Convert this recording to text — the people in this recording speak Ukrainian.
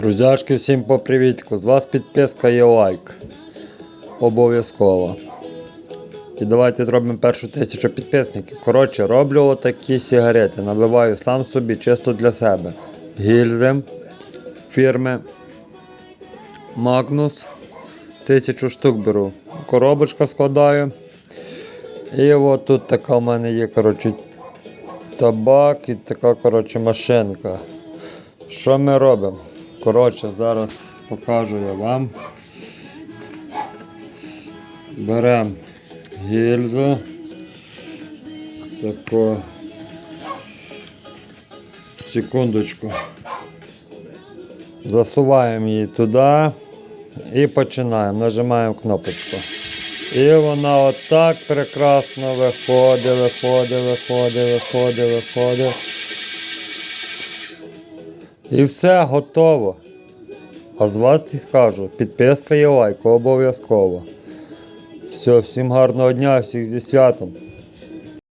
Друзяшки, всім по привітку. З вас підписка і лайк. Обов'язково. І давайте зробимо першу тисячу підписників. Коротше, роблю отакі сигарети. Набиваю сам собі чисто для себе. Гільзи фірми Magnus. Тисячу штук беру. Коробочка складаю. І от тут така в мене є, коротше, табак і така, коротше, машинка. Що ми робимо? Коротше, зараз покажу я вам. Беремо гільзу. Таку. Секундочку. Засуваємо її туди і починаємо. Нажимаємо кнопочку. І вона отак прекрасно виходить, виходить, виходить, виходить, виходить. І все готово. А з вас скажу, підписка і лайк обов'язково. Все, всім гарного дня, всіх зі святом.